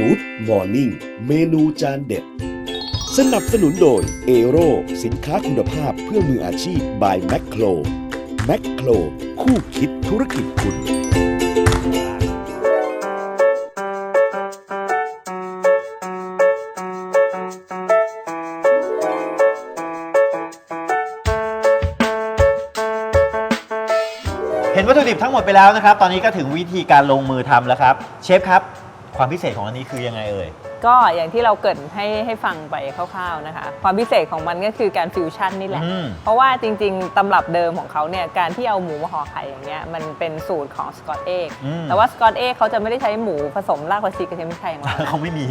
ฟู้ดมอร์นิ่งเมนูจานเด็ด สนับสนุนโดยเอโรสินค้าคุณภาพเพื่อมืออาชีพ by แม c โครแม c โครคู่คิดธุรกิจคุณ เห็นวัตถุดิบทั้งหมดไปแล้วนะครับ ตอนนี้ก็ถึงวิธีการลงมือทำแล้วครับ เชฟครับ ความพิเศษของอันนี้คือยังไงเอ่ย ก็อย่างที่เราเกริดให้ให้ฟังไปคร่าวๆนะคะ ความพิเศษของมันก็คือการฟิวชั่นนี่แหละ อืม เพราะว่าจริงๆ ตำรับเดิมของเขาเนี่ยการที่เอาหมูมาห่อไข่อย่างเงี้ยมันเป็นสูตรของสกอตเอกอืมแต่ว่าสกอตเอกเขาจะไม่ได้ใช้หมูผสมรากผักชีกระเทียมพริกไทยของเรานะ เขาไม่มี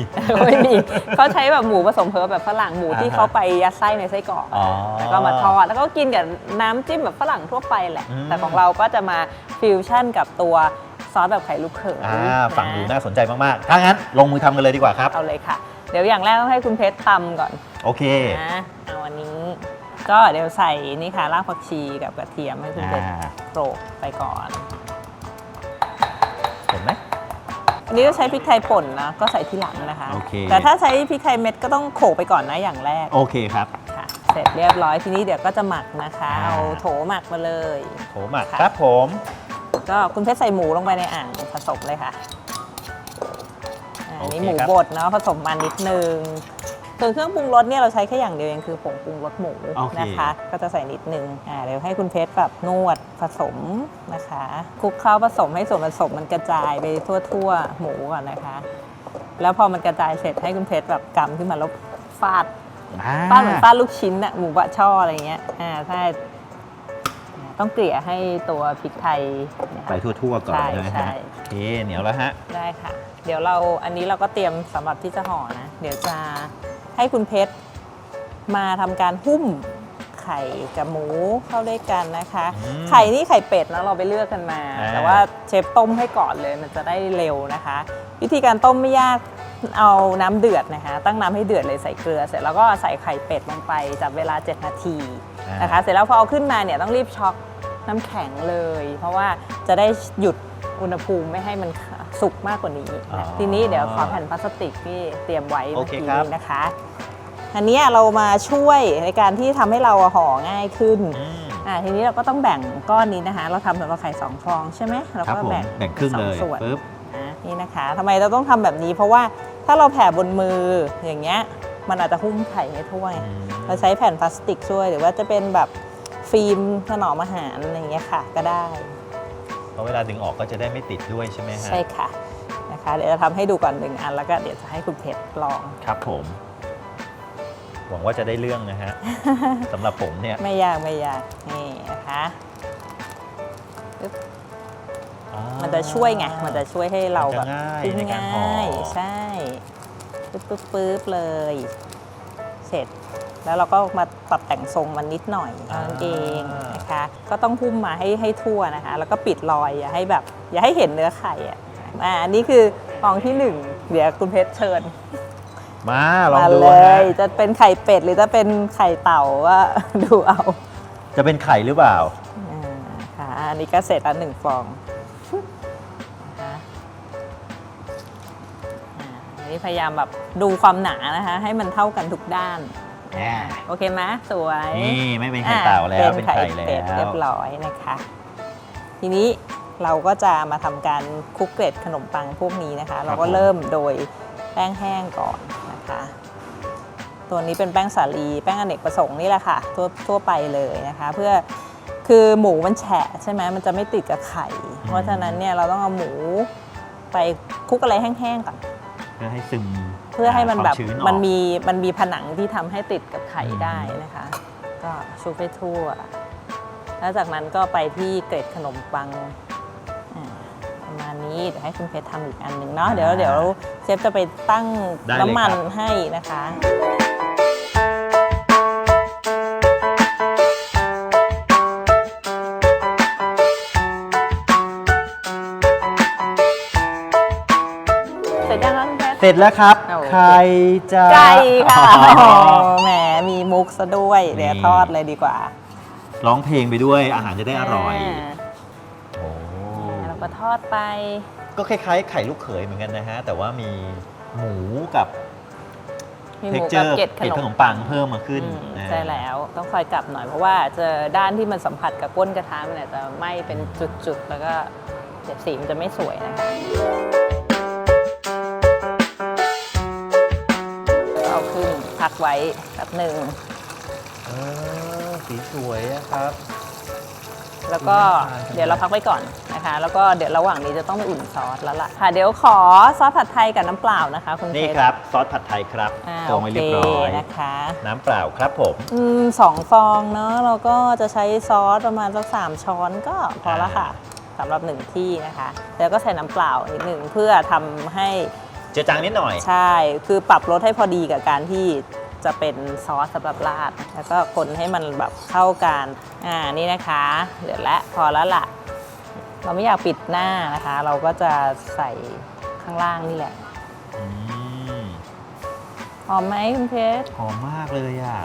ไม่มีเขาใช้แบบหมูผสมเพิร์ฟแบบฝรั่งหมูที่อ่าฮะเขาไปยัดไส้ในไส้กรอกอ๋อแล้วก็มาทอดแล้วก็กินกับน้ำจิ้มแบบฝรั่งทั่วไปแหละ อืมแต่ของเราก็จะมาฟิวชั่นกับตัว ซอสแบบไข่ลูกเขยอ่าฟังดูนะน่าสนใจมาก ๆ ถ้างั้นลงมือทำกันเลยดีกว่าครับ เอาเลยค่ะ เดี๋ยวอย่างแรกต้องให้คุณเพชรตำก่อนโอเคนะเอาอันนี้ ก็เดี๋ยวใส่นี่ค่ะรากผักชีกับกระเทียมให้คุณเพชรอ่าโขลกไปก่อนเห็นไหมอันนี้จะใช้พริกไทยป่นนะก็ใส่ที่หลังนะคะโอเคแต่ถ้าใช้พริกไทยเม็ดก็ต้องโขลกไปก่อนนะอย่างแรก โอเคครับค่ะ เสร็จเรียบร้อยทีนี้เดี๋ยวก็จะหมักนะคะอ่าเอาโถหมักมาเลย โถหมักค่ะครับผม ก็คุณเพชรใส่หมูลงไปในอ่างผสมเลยค่ะอ่าอันนี้หมูบดเนาะผสมมานิดนึงส่วนเครื่องปรุงรสเนี่ยเราใช้แค่อย่างเดียวเองคือผงปรุงรสหมูนะคะ ก็จะใส่นิดนึงอ่าเดี๋ยวให้คุณเพชรแบบนวดผสมนะคะคลุกเคล้าผสมให้ส่วนผสมมันกระจายไปทั่วๆ หมูก่อนนะคะ แล้วพอมันกระจายเสร็จให้คุณเพชรแบบกำขึ้นมาแล้วฟาดอ่าฟาดเหมือนฟาดลูกชิ้นอะหมูบะช่ออะไรเงี้ยอ่าใช่อ่า ต้องเกลี่ยให้ตัวพริกไทยเนี่ยไปค่ะ ทั่วๆก่อนใช่ใช่ไหมใช่ ฮะโอเคเหนียวแล้วฮะ ได้ค่ะ เดี๋ยวเราอันนี้เราก็เตรียมสำหรับที่จะห่อนะ เดี๋ยวจะให้คุณเพชรมาทำการหุ้มไข่กับหมูเข้าด้วยกันนะคะ อืมไข่นี่ไข่เป็ดนะเราไปเลือกกันมา อ่า แต่ว่าเชฟต้มให้ก่อนเลยมันจะได้เร็วนะคะ วิธีการต้มไม่ยากเอาน้ำเดือดนะคะ ตั้งน้ำให้เดือดเลยใส่เกลือเสร็จแล้วก็ใส่ไข่เป็ดลงไปจับเวลา 7 นาที นะคะ เสร็จแล้วพอเอาขึ้นมาเนี่ยต้องรีบช็อกน้ำแข็งเลย เพราะว่าจะได้หยุดอุณหภูมิไม่ให้มันสุกมากกว่านี้อ๋อนะทีนี้เดี๋ยวขอแผ่นพลาสติกที่เตรียมไว้โอเมื่อเคกี้ครับนี้นะคะ อันเนี้ยเรามาช่วยในการที่ทำให้เราห่อง่ายขึ้นอืมอ่าทีนี้เราก็ต้องแบ่งก้อนนี้นะคะ เราทำสำหรับไข่สองฟองใช่ไหมเราครับก็ผมแบ่งแบ่งครึ่งสอเลงยส่วนปึ๊บอะนี่นะคะทำไมเราต้องทำแบบนี้ เพราะว่าถ้าเราแผ่บนมืออย่างเงี้ยมันอาจจะหุ้มไข่ไม่ทั่วไงอืม เราใช้แผ่นพลาสติกช่วย หรือว่าจะเป็นแบบฟิล์มถนอมอาหารอะไรอย่างเงี้ยค่ะก็ได้เพราะเวลาดึงออกก็จะได้ไม่ติดด้วยใช่ไหมฮะใช่ค่ะนะคะเดี๋ยวจะทำให้ดูก่อนหนึ่งอันแล้วก็เดี๋ยวจะให้คุณเพชรลอง ครับผม หวังว่าจะได้เรื่องนะฮะ สำหรับผมเนี่ยไม่ยากไม่ยากนี่นะคะอ่ามันจะช่วยไงมันจะช่วยให้เราแบบมันจะง่ายในการห่อ ง่ายใช่ปึ๊บปึ๊บปึ๊บเลย เสร็จ แล้วเราก็มาปรับแต่งทรงมันนิดหน่อยเท่านั้นเองนะคะก็ต้องหุ้มมาให้ให้ทั่วนะคะ แล้วก็ปิดรอยอย่าให้แบบอย่าให้เห็นเนื้อไข่อะอ่าอันนี้คือฟองที่หนึ่งเดี๋ยวคุณเพชรเชิญมาลองมาดูเลฮะย จะเป็นไข่เป็ดหรือจะเป็นไข่เต่าก็ดูเอาจะเป็นไข่หรือเปล่า อ่าค่ะอันนี้ก็เสร็จแล้วหนึ่งฟองนะคะอ่าอันนี้พยายามแบบดูความหนานะคะ ให้มันเท่ากันทุกด้าน อ่าโอเคไหมสวยนี่ไม่เป็นไข่เต่าแล้วอ่เป็นไข่ไข่แล้เป็ดเรียวบร้อยนะคะ ทีนี้เราก็จะมาทำการคลุกเกล็ดขนมปังพวกนี้นะคะ เราก็เริ่มโดยแป้งแห้งก่อนนะคะ ตัวนี้เป็นแป้งสาลีแป้งอเนกประสงค์นี่แหละค่ะทั่วทั่วไปเลยนะคะ เพื่อคือหมูมันแฉะใช่ไหมมันจะไม่ติดกับไข่ เพราะฉะนั้นเนี่ยเราต้องเอาหมูไปคลุกอะไรแห้งๆก่อนเพื่อให้ซึมเพื่อให้มันแบบควาชื้ออก มันมีมันมีผนังที่ทำให้ติดกับไข่อืมได้นะคะ ก็ชุบให้ทั่ว แล้วจากนั้นก็ไปที่เกล็ดขนมปังอ่าประมาณนี้เดี๋ยวให้คุณเพชรทำอีกอันหนึ่งเนาะเดี๋ยวเดี๋ยวเชฟจะไปตั้งได้เลยน้ำมันครับให้นะคะ เพชรเสร็จแล้วครับ โอเค ใครจะไก่ค่ะอ๋อ โอ้แหมมีมุกซะด้วย เดี๋ยวนี่ ทอดเลยดีกว่าร้องเพลงไปด้วยอาหารจะได้อร่อยาโอ้เราก็ทอดไป ก็คล้ายๆ ไข่ลูกเขยเหมือนกันนะฮะ แต่ว่ามีหมูกับ มีหเท็กมูเจกัอบร์เกล็ดขเกล็ดนขมนมปังเพิ่มมาขึ้นอืมอ่าใช่แล้วต้องคอยกลับหน่อยเพราะว่าเจอด้านที่มันสัมผัสกับก้นกระทะมันอาจจะไหม้เป็นจุดๆ แล้วก็เดี๋ยวสีมันจะไม่สวยนะคะ พักไว้แป๊บหนึ่งเออสีสวยอะครับ แล้วก็น่าทานจังเดี๋ยวเราพักไว้ก่อนนะคะ แล้วก็เดี๋ยวระหว่างนี้จะต้องไปอุ่นซอสแล้วล่ะค่ะเดี๋ยวขอซอสผัดไทยกับน้ำเปล่านะคะคุณเพนี่ชรครับซอสผัดไทยครับอ่าตรโองไว้เคเรียบร้อยนะคะน้ำเปล่าครับผม อืมสองฟองเนาะเราก็จะใช้ซอสประมาณสักสามช้อนก็พอละค่ะสำหรับหนึ่งที่นะคะ แล้วก็ใส่น้ำเปล่านิดหนึ่งเพื่อทำให้ เจือจางนิดหน่อย ใช่ คือปรับรสให้พอดีกับการที่จะเป็นซอสสำหรับราด แล้วก็คนให้มันแบบเข้ากัน อ่า นี่นะคะ เดือดแล้วพอแล้วล่ะ เราไม่อยากปิดหน้านะคะ เราก็จะใส่ข้างล่างนี่แหละอืมหอมไหมคุณเพชรหอมมากเลยอะ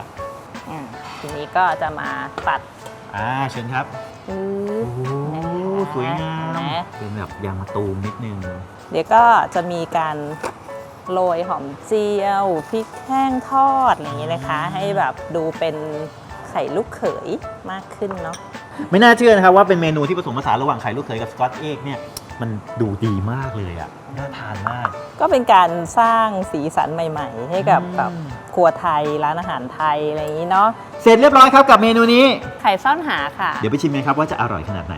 อ่าทีนี้ก็จะมาตัดอ่าเชิญครับปึ๊โอ้บโห สวยงามนะเป็นแบบยางมะตูมนิดนึง เดี๋ยวก็จะมีการโรยหอมเจียวพริกแห้งทอดอะไรอย่างนี้นะคะ ให้แบบดูเป็นไข่ลูกเขยมากขึ้นเนาะไม่น่าเชื่อนะครับว่าเป็นเมนูที่ผสมผสานระหว่างไข่ลูกเขยกับสกอตเอ็กเนี่ยมันดูดีมากเลยอะน่าทานมาก ก็เป็นการสร้างสีสันใหม่ ๆ ให้กับอืมแบบครัวไทยร้านอาหารไทยอะไรอย่างนี้เนาะเสร็จเรียบร้อยครับกับเมนูนี้ไข่ซ่อนหาค่ะ เดี๋ยวไปชิมกันครับว่าจะอร่อยขนาดไหน